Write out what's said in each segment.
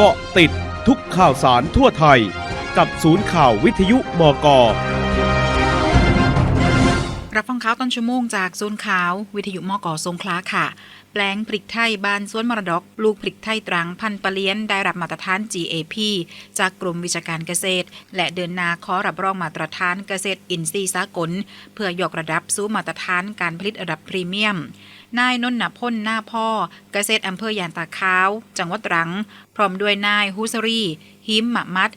เกาะติดทุกข่าวสารทั่วไทย กับศูนย์ข่าววิทยุมก รับฟังข่าวต้นชั่วโมงจากศูนขาว วิทยุมอกอสงขลาค่ะ แปลงพริกไทยบานสวนมรดก ลูกพริกไทยตรังพันปะเลียนได้รับมาตรฐาน GAP จากกรมวิชาการเกษตร และเดินนาขอรับรองมาตรฐานเกษตรอินทรีย์สากล เพื่อยกระดับสู่มาตรฐานการผลิตระดับพรีเมียมนายนนท์พ่นหน้าพ่อ เกษตรอำเภอยานตาขาว จังหวัดตรัง พร้อมด้วยนายฮุสรีหิมหมะมัด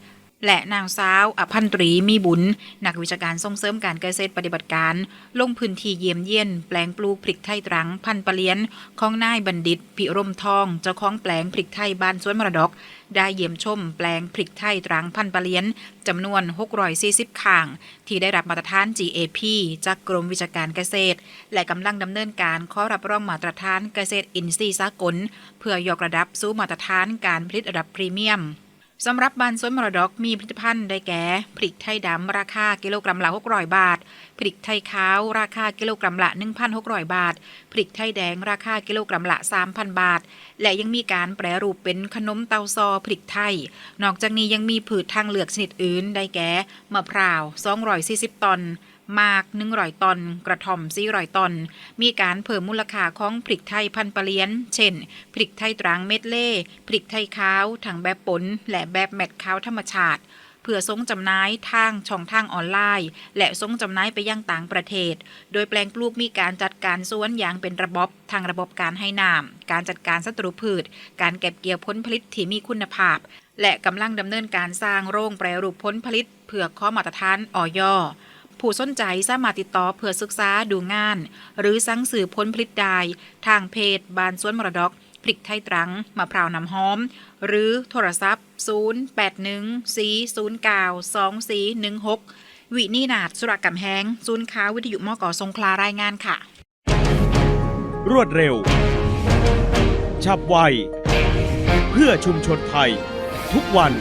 และนางสาวอภันตรีมีบุญ นักวิชาการส่งเสริมการเกษตรปฏิบัติการ ลงพื้นที่เยี่ยมเยียน แปลงปลูกพริกไทยตรัง พันปะเลียน ของนายบัณฑิตพิรมทอง เจ้าของแปลงพริกไทยบ้านสวนมรดก ได้เยี่ยมชม แปลงพริกไทยตรังพันปะเลียนจำนวน 640ข่าง ที่ได้รับมาตรฐาน GAP จากกรมวิชาการเกษตร และกำลังดำเนินการขอรับรองมาตรฐานเกษตรอินทรีย์สากล เพื่อยกระดับสู่มาตรฐานการผลิตระดับพรีเมียม สำหรับบานสวนมรดกมีผลิตภัณฑ์ได้แก่พริกไทยดำราคากิโลกรัมละ600 บาทพริกไทยขาวราคากิโลกรัมละ 1,600 บาทพริกไทยแดงราคากิโลกรัมละ 3,000 บาท และยังมีการแปรรูปเป็นขนมเตาซอพริกไทย นอกจากนี้ยังมีผืชทางเลือกชนิดอื่นได้แก่มะพร้าว240ตอน มาก100ตอน กระท่อม400ตอน มีการเพิ่มมูลค่าของพริกไทยพันปะเลียน เช่น พริกไทยตรังเม็ดเล่พริกไทยขาวทั้งแบบปนและแบบแมทขาวธรรมชาติเพื่อส่งจำหน่ายทางช่องทางออนไลน์ และส่งจำหน่ายไปยังต่างประเทศ โดยแปลงปลูกมีการจัดการสวนอย่างเป็นระบบทางระบบการให้น้ำการจัดการศัตรูพืช การเก็บเกี่ยวผลผลิตที่มีคุณภาพ และกำลังดำเนินการสร้างโรงแปรรูปผลผลิต เพื่อข้อมาตรฐานออย ผู้สนใจสามารถติดต่อเพื่อศึกษาดูงาน หรือสั่งซื้อผลผลิตได้ทางเพจบานสวนมรดกพริกไทยตรังมะพร้าวน้ำหอม หรือโทรศัพท์ 0814092416 วินีนาดสุรกำแหงศูนย์ค้าวิทยุมกสงขลารายงานค่ะ รวดเร็ว ฉับไว เพื่อชุมชนไทย ทุกวัน